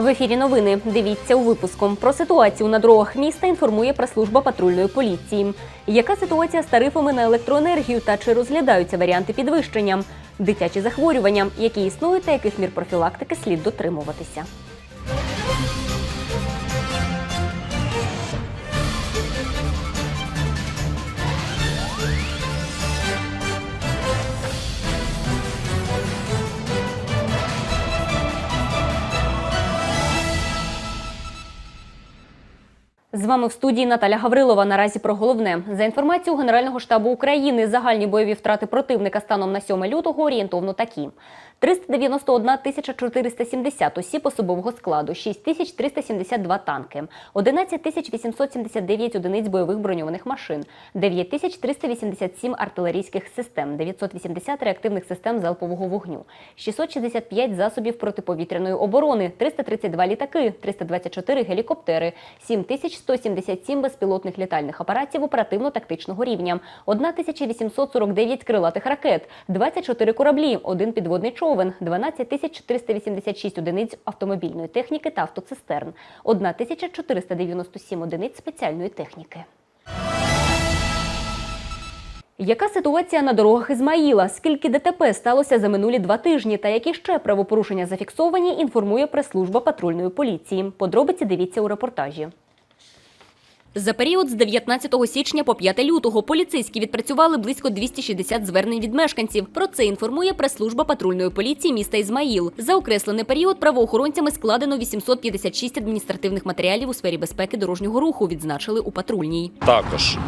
В ефірі новини. Дивіться у випуску. Про ситуацію на дорогах міста інформує прес-служба патрульної поліції. Яка ситуація з тарифами на електроенергію та чи розглядаються варіанти підвищення? Дитячі захворювання, які існують та яких мір профілактики слід дотримуватися. З вами в студії Наталя Гаврилова. Наразі про головне за інформацією Генерального штабу України. Загальні бойові втрати противника станом на 7 лютого орієнтовно такі: 391 тисяча 470 осіб особового складу, 6 тисяч 372 танки, 11 тисяч 879 одиниць бойових броньованих машин, 9 тисяч 387 артилерійських систем, 980 реактивних систем залпового вогню, 665 засобів протиповітряної оборони, 332 літаки, 324 гелікоптери, 7177 безпілотних літальних апаратів оперативно-тактичного рівня, 1849 крилатих ракет, 24 кораблі, один підводний човен, 12486 одиниць автомобільної техніки та автоцистерн, 1497 одиниць спеціальної техніки. Яка ситуація на дорогах Ізмаїла? Скільки ДТП сталося за минулі два тижні? Та які ще правопорушення зафіксовані? Інформує прес-служба патрульної поліції. Подробиці дивіться у репортажі. За період з 19 січня по 5 лютого поліцейські відпрацювали близько 260 звернень від мешканців. Про це інформує прес-служба патрульної поліції міста Ізмаїл. За окреслений період правоохоронцями складено 856 адміністративних матеріалів у сфері безпеки дорожнього руху. Відзначили у патрульній. Також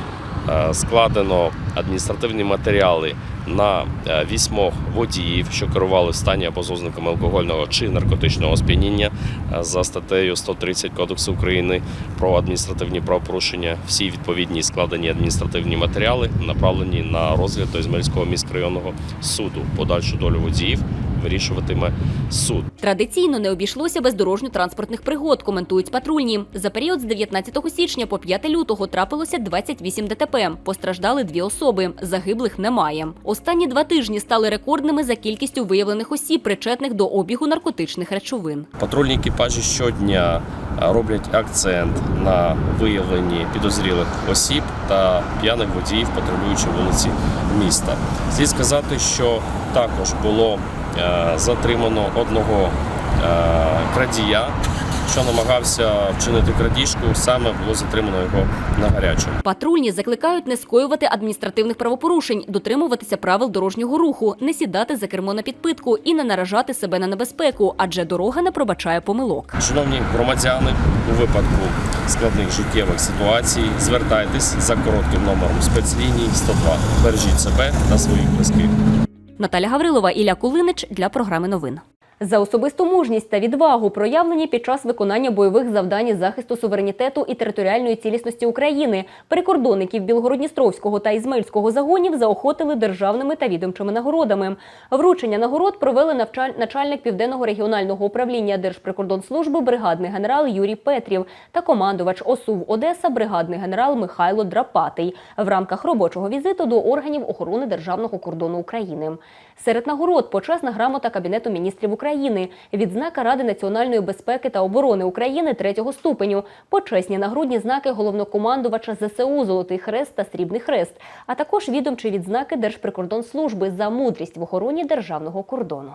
складено адміністративні матеріали на е, вісьмох водіїв, що керували в стані або з ознаками алкогольного чи наркотичного сп'яніння е, за статтею 130 Кодексу України про адміністративні правопорушення. Всі відповідні складені адміністративні матеріали направлені на розгляд до Ізмаїльського міськрайонного суду. Подальшу долю водіїв вирішуватиме суд. Традиційно не обійшлося без дорожньо-транспортних пригод, коментують патрульні. За період з 19 січня по 5 лютого трапилося 28 ДТП. Постраждали дві особи. Загиблих немає. Останні два тижні стали рекордними за кількістю виявлених осіб, причетних до обігу наркотичних речовин. Патрульні екіпажі щодня е, роблять акцент на виявленні підозрілих осіб та п'яних водіїв, патрулюючи вулиці міста. Слід сказати, що також було затримано одного е, крадія, що намагався вчинити крадіжку. Саме було затримано його на гарячому. Патрульні закликають не скоювати адміністративних правопорушень, дотримуватися правил дорожнього руху, не сідати за кермо на підпитку і не наражати себе на небезпеку, адже дорога не пробачає помилок. Шановні громадяни, у випадку складних життєвих ситуацій звертайтесь за коротким номером спецлінії 102. Бережіть себе та своїх близьких. Наталя Гаврилова, Ілля Кулинич для програми новин. За особисту мужність та відвагу, проявлені під час виконання бойових завдань захисту суверенітету і територіальної цілісності України, прикордонників Білгородністровського та Ізмаїльського загонів заохотили державними та відомчими нагородами. Вручення нагород провели навчаль- начальник південного регіонального управління Держприкордонслужби бригадний генерал Юрій Петрів та командувач ОСУВ Одеса бригадний генерал Михайло Драпатий в рамках робочого візиту до органів охорони державного кордону України. Серед нагород почесна грамота Кабінету міністрів України, відзнака Ради національної безпеки та оборони України третього ступеню, почесні нагрудні знаки головнокомандувача ЗСУ Золотий Хрест та Срібний Хрест, а також відомчі відзнаки Держприкордонслужби за мудрість в охороні державного кордону.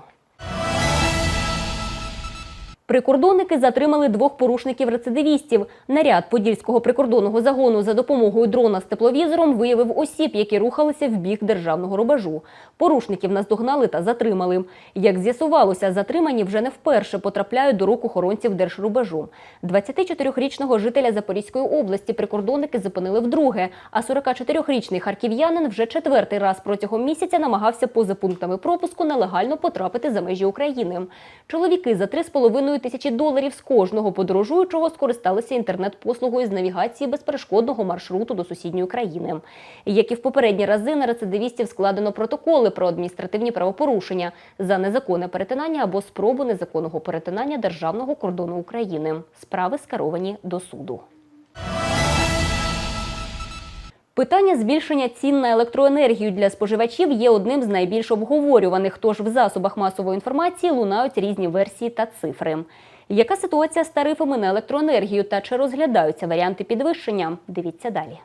Прикордонники затримали двох порушників-рецидивістів. Наряд Подільського прикордонного загону за допомогою дрона з тепловізором виявив осіб, які рухалися в бік державного рубежу. Порушників наздогнали та затримали. Як з'ясувалося, затримані вже не вперше потрапляють до рук охоронців держрубежу. 24-річного жителя Запорізької області прикордонники зупинили вдруге, а 44-річний харків'янин вже четвертий раз протягом місяця намагався поза пунктами пропуску нелегально потрапити за межі України. Чоловіки за 3,5 тисячі доларів з кожного подорожуючого скористалися інтернет-послугою з навігації безперешкодного маршруту до сусідньої країни. Як і в попередні рази на рецидивістів складено протоколи про адміністративні правопорушення за незаконне перетинання або спробу незаконного перетинання державного кордону України. Справи скеровані до суду. Питання збільшення цін на електроенергію для споживачів є одним з найбільш обговорюваних. Тож в засобах масової інформації лунають різні версії та цифри. Яка ситуація з тарифами на електроенергію та чи розглядаються варіанти підвищення? Дивіться далі.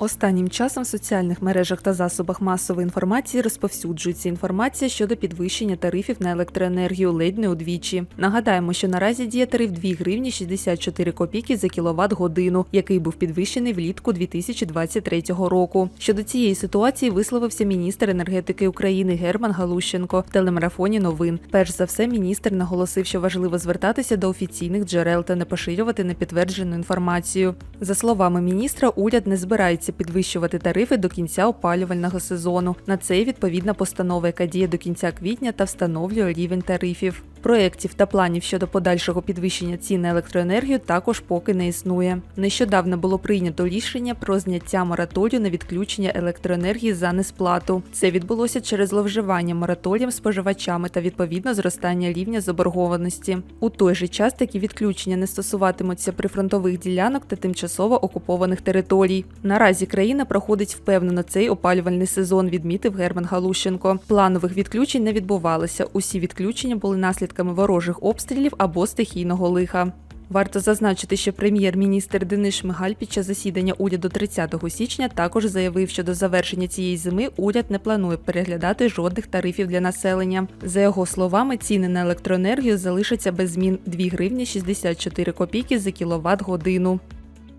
Останнім часом в соціальних мережах та засобах масової інформації розповсюджується інформація щодо підвищення тарифів на електроенергію ледь не удвічі. Нагадаємо, що наразі діє тариф 2 гривні 64 копійки за кіловат годину, який був підвищений влітку 2023 року. Щодо цієї ситуації висловився міністр енергетики України Герман Галущенко в телемарафоні новин. Перш за все, міністр наголосив, що важливо звертатися до офіційних джерел та не поширювати непідтверджену інформацію. За словами міністра, уряд не збирається підвищувати тарифи до кінця опалювального сезону. На це відповідна постанова, яка діє до кінця квітня та встановлює рівень тарифів. Проєктів та планів щодо подальшого підвищення цін на електроенергію також поки не існує. Нещодавно було прийнято рішення про зняття мораторію на відключення електроенергії за несплату. Це відбулося через зловживання мораторієм споживачами та відповідно зростання рівня заборгованості. У той же час такі відключення не стосуватимуться прифронтових ділянок та тимчасово окупованих територій. Наразі країна проходить впевнено цей опалювальний сезон, відмітив Герман Галущенко. Планових відключень не відбувалося. Усі відключення були наслідками ворожих обстрілів або стихійного лиха. Варто зазначити, що прем'єр-міністр Денис Шмигаль під час засідання уряду 30 січня також заявив, що до завершення цієї зими уряд не планує переглядати жодних тарифів для населення. За його словами, ціни на електроенергію залишаться без змін 2 гривні 64 копійки за кіловат годину.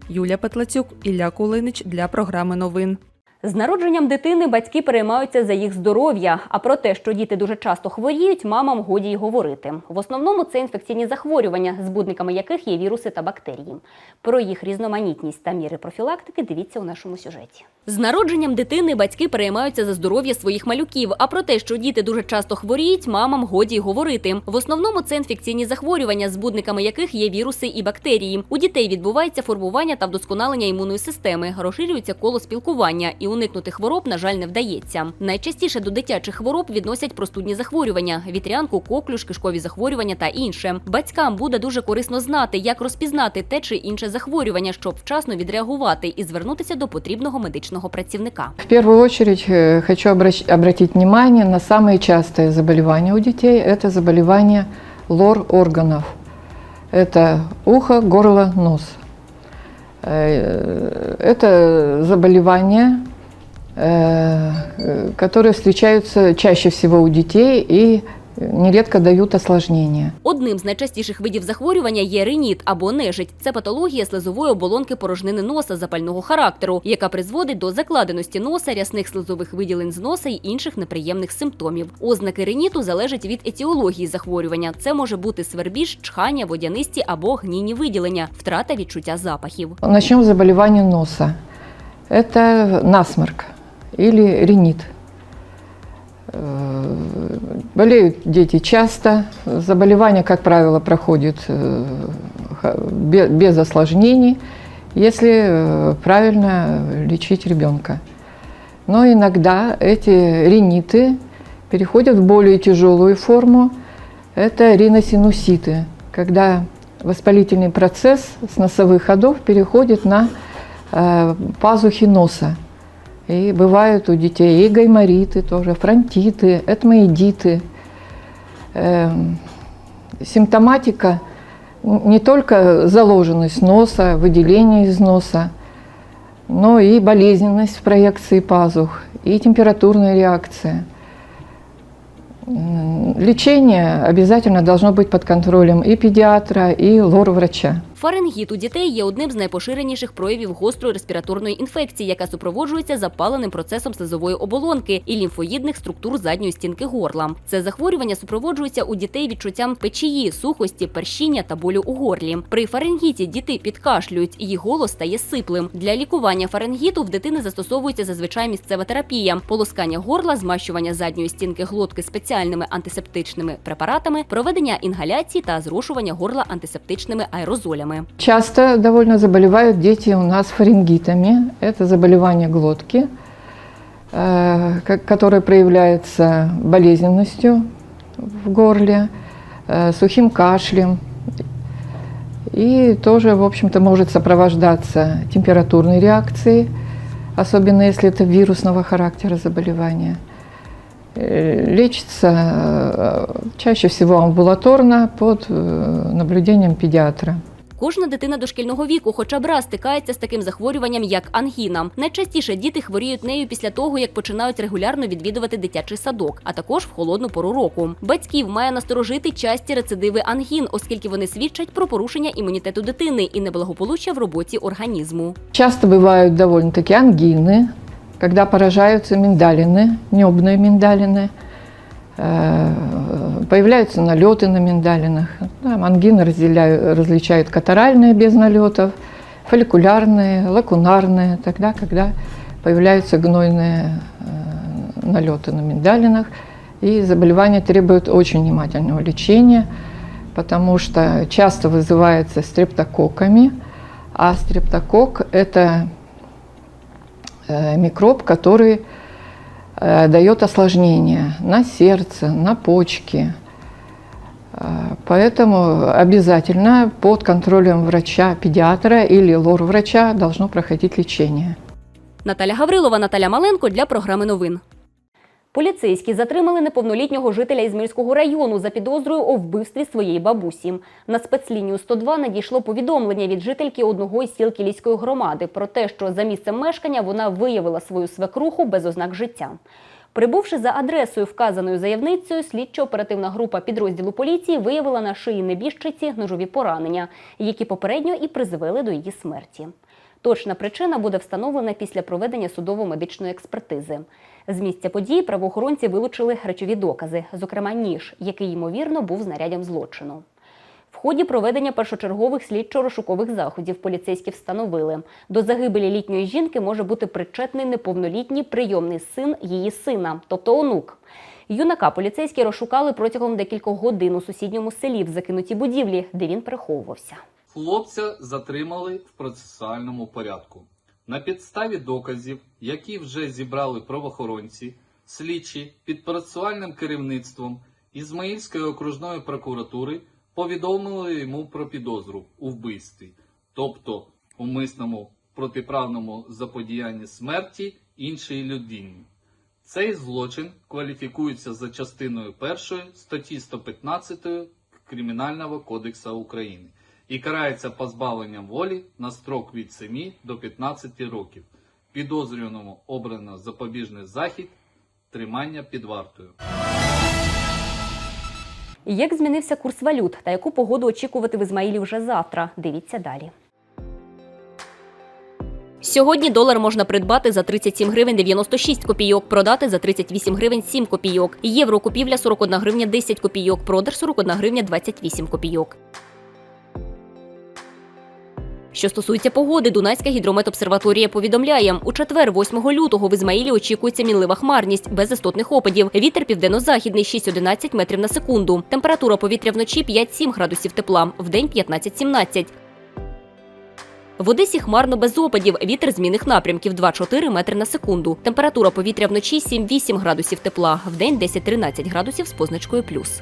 Юлія Петлацюк, Ілля Кулинич для програми новин. З народженням дитини батьки переймаються за їх здоров'я. А про те, що діти дуже часто хворіють, мамам годі й говорити. В основному це інфекційні захворювання, збудниками яких є віруси та бактерії. Про їх різноманітність та міри профілактики дивіться у нашому сюжеті. З народженням дитини батьки переймаються за здоров'я своїх малюків. А про те, що діти дуже часто хворіють, мамам годі й говорити. В основному це інфекційні захворювання, збудниками яких є віруси і бактерії. У дітей відбувається формування та вдосконалення імунної системи, розширюється коло спілкування і уникнути хвороб, на жаль, не вдається. Найчастіше до дитячих хвороб відносять простудні захворювання: вітрянку, коклюш, кишкові захворювання та інше. Батькам буде дуже корисно знати, як розпізнати те чи інше захворювання, щоб вчасно відреагувати і звернутися до потрібного медичного працівника. В первую очередь э, хочу обращ- обратить внимание на самые частые заболевания у детей. Это заболевания лор органов. Это ухо, горло, нос. Э, Это заболевания, э, э, которые встречаются чаще всего у детей и нередко дают осложнения. Одним з найчастіших видів захворювання є риніт або нежить. Це патологія слизової оболонки порожнини носа запального характеру, яка призводить до закладеності носа, рясних слизових виділень з носа й інших неприємних симптомів. Ознаки риніту залежать від етіології захворювання. Це може бути свербіж, чхання, водянисті або гнійні виділення, втрата відчуття запахів. Начнем с заболевания носа. Это насморк или ринит. Э, Болеют дети часто. Заболевание, как правило, проходит э, без осложнений, если э, правильно лечить ребенка. Но иногда эти риниты переходят в более тяжелую форму. Это риносинуситы, когда воспалительный процесс с носовых ходов переходит на пазухи носа. И бывают у детей и гаймориты тоже, фронтиты, этмоидиты. Эм, симптоматика не только заложенность носа, выделение из носа, но и болезненность в проекции пазух, и температурная реакция. Лечение обязательно должно быть под контролем и педиатра, и лор-врача. Фарингіт у дітей є одним з найпоширеніших проявів гострої респіраторної інфекції, яка супроводжується запаленим процесом слизової оболонки і лімфоїдних структур задньої стінки горла. Це захворювання супроводжується у дітей відчуттям печії, сухості, першіння та болю у горлі. При фарингіті діти підкашлюють, їх голос стає сиплим. Для лікування фарингіту в дитини застосовується зазвичай місцева терапія, полоскання горла, змащування задньої стінки глотки спеціальними антисептичними препаратами, проведення інгаляції та зрошування горла антисептичними аерозолями. Часто довольно заболевают дети у нас фарингитами. Это заболевание глотки, э, ко- которое проявляется болезненностью в горле, э, сухим кашлем. И тоже, в общем-то, может сопровождаться температурной реакцией, особенно если это вирусного характера заболевания. Э, Лечится чаще всего амбулаторно под наблюдением педиатра. Кожна дитина дошкільного віку хоча б раз стикається з таким захворюванням, як ангіна. Найчастіше діти хворіють нею після того, як починають регулярно відвідувати дитячий садок, а також в холодну пору року. Батьків має насторожити часті рецидиви ангін, оскільки вони свідчать про порушення імунітету дитини і неблагополуччя в роботі організму. Часто бывают довольно-таки ангины, когда поражаются миндалины, небные миндалины, э, появляются налеты на миндалинах. Там ангины разделяю- различают катаральные без налетов, фолликулярные, лакунарные, тогда, когда появляются гнойные э, налеты на миндалинах. И заболевание требует очень внимательного лечения, потому что часто вызывается стрептококками, а стрептококк – это э, микроб, который дает осложнения на сердце, на почки. Э, Поэтому обязательно под контролем врача-педиатра или лор-врача должно проходить лечение. Наталя Гаврилова, Наталя Маленко для програми новин. Поліцейські затримали неповнолітнього жителя Ізмільського району за підозрою у вбивстві своєї бабусі. На спецлінію 102 надійшло повідомлення від жительки одного із сіл Кілійської громади про те, що за місцем мешкання вона виявила свою свекруху без ознак життя. Прибувши за адресою, вказаною заявницею, слідчо-оперативна група підрозділу поліції виявила на шиї небіжчиці ножові поранення, які попередньо і призвели до її смерті. Точна причина буде встановлена після проведення судово-медичної експертизи. З місця події правоохоронці вилучили речові докази, зокрема ніж, який ймовірно був знаряддям злочину. В ході проведення першочергових слідчо-розшукових заходів поліцейські встановили, до загибелі літньої жінки може бути причетний неповнолітній прийомний син її сина, тобто онук. Юнака поліцейські розшукали протягом декількох годин у сусідньому селі в закинутій будівлі, де він переховувався. Хлопця затримали в процесуальному порядку. На підставі доказів, які вже зібрали правоохоронці, слідчі під процесуальним керівництвом Ізмаїльської окружної прокуратури повідомили йому про підозру у вбивстві, тобто умисному протиправному заподіянні смерті іншій людині. Цей злочин кваліфікується за частиною 1 статті 115 Кримінального кодексу України і карається позбавленням волі на строк від 7 до 15 років. Підозрюваному обрано запобіжний захід тримання під вартою. Як змінився курс валют та яку погоду очікувати в Ізмаїлі вже завтра? Дивіться далі. Сьогодні долар можна придбати за 37 гривень 96 копійок, продати за 38 гривень 7 копійок. Євро купівля 41 гривня 10 копійок, продаж 41 гривня 28 копійок. Що стосується погоди, Дунайська гідрометобсерваторія повідомляє, у четвер, 8 лютого, в Ізмаїлі очікується мінлива хмарність без істотних опадів. Вітер південно-західний 6-11 метрів на секунду. Температура повітря вночі 5-7 градусів тепла, вдень 15-17. В Одесі хмарно без опадів. Вітер змінних напрямків 2-4 метри на секунду. Температура повітря вночі 7-8 градусів тепла, вдень 10-13 градусів з позначкою плюс.